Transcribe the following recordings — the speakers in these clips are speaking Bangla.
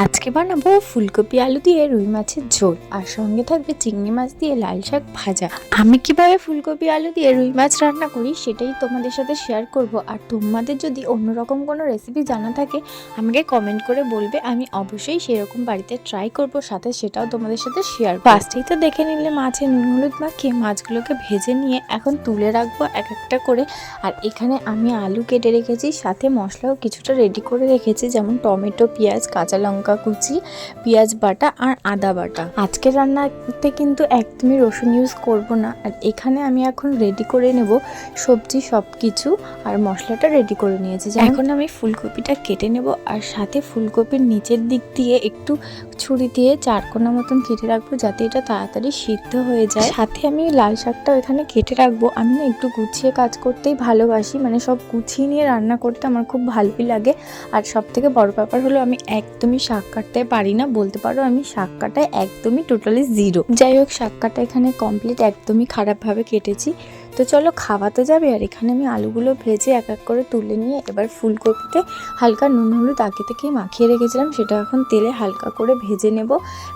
আজকে বানাবো ফুলকপি আলু দিয়ে রুই মাছের ঝোল, আর সঙ্গে থাকবে চিংড়ি মাছ দিয়ে লাল শাক ভাজা। আমি কীভাবে ফুলকপি আলু দিয়ে রুই মাছ রান্না করি সেটাই তোমাদের সাথে শেয়ার করব। আর তোমাদের যদি অন্যরকম কোনো রেসিপি জানা থাকে, আমাকে কমেন্ট করে বলবে। আমি অবশ্যই সেরকম বাড়িতে ট্রাই করব, সাথে সেটাও তোমাদের সাথে শেয়ার ফার্স্টেই তো দেখে নিলে মাছে নুন হলুদ মাখিয়ে মাছগুলোকে ভেজে নিয়ে এখন তুলে রাখব এক একটা করে। আর এখানে আমি আলু কেটে রেখেছি, সাথে মশলাও কিছুটা রেডি করে রেখেছি, যেমন টমেটো, পেঁয়াজ, কাঁচা লঙ্কা কুচি, পেঁয়াজ বাটা আর আদা বাটা। আজকের রান্নাতে কিন্তু একদমই রসুন ইউজ করব না। আর এখানে আমি এখন রেডি করে নেব সবজি সব কিছু আর মশলাটা রেডি করে নিয়েছি। এখন আমি ফুলকপিটা কেটে নেব আর সাথে ফুলকপির নিচের দিক দিয়ে একটু ছুরি দিয়ে চারকোনা মতন কেটে রাখব যাতে এটা তাড়াতাড়ি সিদ্ধ হয়ে যায়। সাথে আমি লাল শাকটাও এখানে কেটে রাখব। আমি না একটু গুছিয়ে কাজ করতেই ভালোবাসি। মানে সব গুছিয়ে নিয়ে রান্না করতে আমার খুব ভালোই লাগে। আর সব থেকে বড় ব্যাপার হলো আমি একদমই শাক কাটতে পারি না, বলতে পারো আমি শাক কাটায় একদমই টোটালি জিরো যাই হোক, শাক কাটা এখানে কমপ্লিট একদমই খারাপভাবে কেটেছি। তো চলো খাওয়া তো যাবে আর এখানে আমি আলুগুলো ভেজে এক এক করে তুলে নিয়ে এবার ফুলকপিতে হালকা নুন, হলুদ আগে থেকেই মাখিয়ে রেখেছিলাম। সেটা এখন তেলে হালকা করে ভেজে নেব।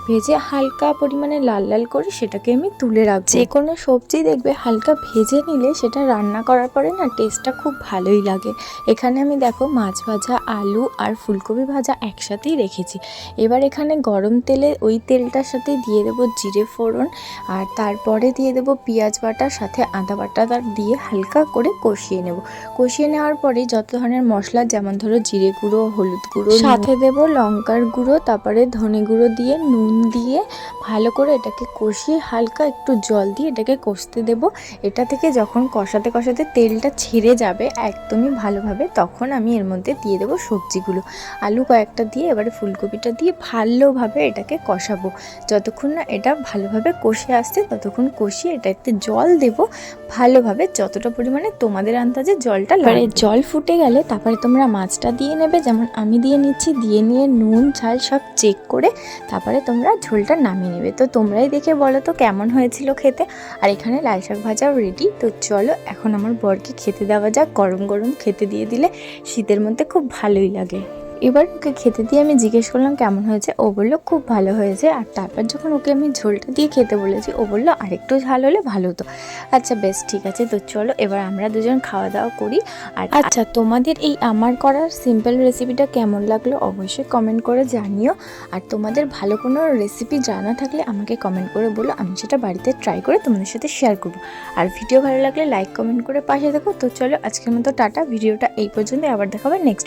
ভেজে হালকা পরিমাণে লাল লাল করে সেটাকে আমি তুলে রাখব। যে কোনো সবজি দেখবে হালকা ভেজে নিলে সেটা রান্না করার পরে না টেস্টটা খুব ভালোই লাগে। এখানে আমি দেখো মাছ ভাজা, আলু আর ফুলকপি ভাজা একসাথেই রেখেছি। এবার এখানে গরম তেলে ওই তেলটার সাথে দিয়ে দেবো জিরে ফোড়ন আর তারপরে দিয়ে দেবো পেঁয়াজ বাটার সাথে আদা বাটা। তার দিয়ে হালকা করে কষিয়ে নেব। কষিয়ে নেওয়ার পরে যত ধরনের মশলা যেমন ধরো জিরে গুঁড়ো হলুদ গুঁড়ো সাথে দেবো লঙ্কার গুঁড়ো তারপরে ধনে গুঁড়ো দিয়ে নুন দিয়ে ভালো করে এটাকে কষিয়ে হালকা একটু জল দিয়ে এটাকে কষতে দেব। এটা থেকে যখন কষাতে কষাতে তেলটা ছেড়ে যাবে একদমই ভালোভাবে তখন আমি এর মধ্যে দিয়ে দেবো সবজিগুলো। আলু কয়েকটা দিয়ে এবারে ফুলকপিটা দিয়ে ভালোভাবে এটাকে কষাবো। যতক্ষণ না এটা ভালোভাবে কষে আসছে ততক্ষণ কষিয়ে এটাতে জল দেব। ভালোভাবে যতটা পরিমাণে তোমাদের আন্দাজে জলটা এবারে জল ফুটে গেলে তারপরে তোমরা মাছটা দিয়ে নেবে, যেমন আমি দিয়ে নিচ্ছি, দিয়ে নিয়ে নুন, ঝাল সব চেক করে তারপরে তোমরা ঝোলটা নামিয়ে নেবে। তো তোমরাই দেখে বলো তো কেমন হয়েছিল খেতে। আর এখানে লাল শাক ভাজাও রেডি তো চলো এখন আমার বরকে খেতে দেওয়া যাক। গরম গরম খেতে দিয়ে দিলে শীতের মধ্যে খুব ভালোই লাগে। এবার ওকে খেতে দিয়ে আমি জিজ্ঞেস করলাম, কেমন হয়েছে? ও বলল, খুব ভালো হয়েছে। আর তারপর যখন ওকে আমি ঝোলটা দিয়ে খেতে বলেছি, ও বলল, আরেকটু ঝাল হলে ভালো হতো। আচ্ছা বেশ, ঠিক আছে, তো চলো, এবার আমরা দুজন খাওয়া দাওয়া করি। আর আচ্ছা তোমাদের এই আমার করার সিম্পল রেসিপিটা কেমন লাগল অবশ্যই কমেন্ট করে জানিও। আর তোমাদের ভালো কোনো রেসিপি জানা থাকলে আমাকে কমেন্ট করে বলো, আমি সেটা বাড়িতে ট্রাই করে তোমাদের সাথে শেয়ার করব। আর ভিডিও ভালো লাগলে লাইক কমেন্ট করে পাশে দেখো তো চলো, আজকের মতো টাটা, ভিডিওটা এই পর্যন্ত আবার দেখাবে নেক্সট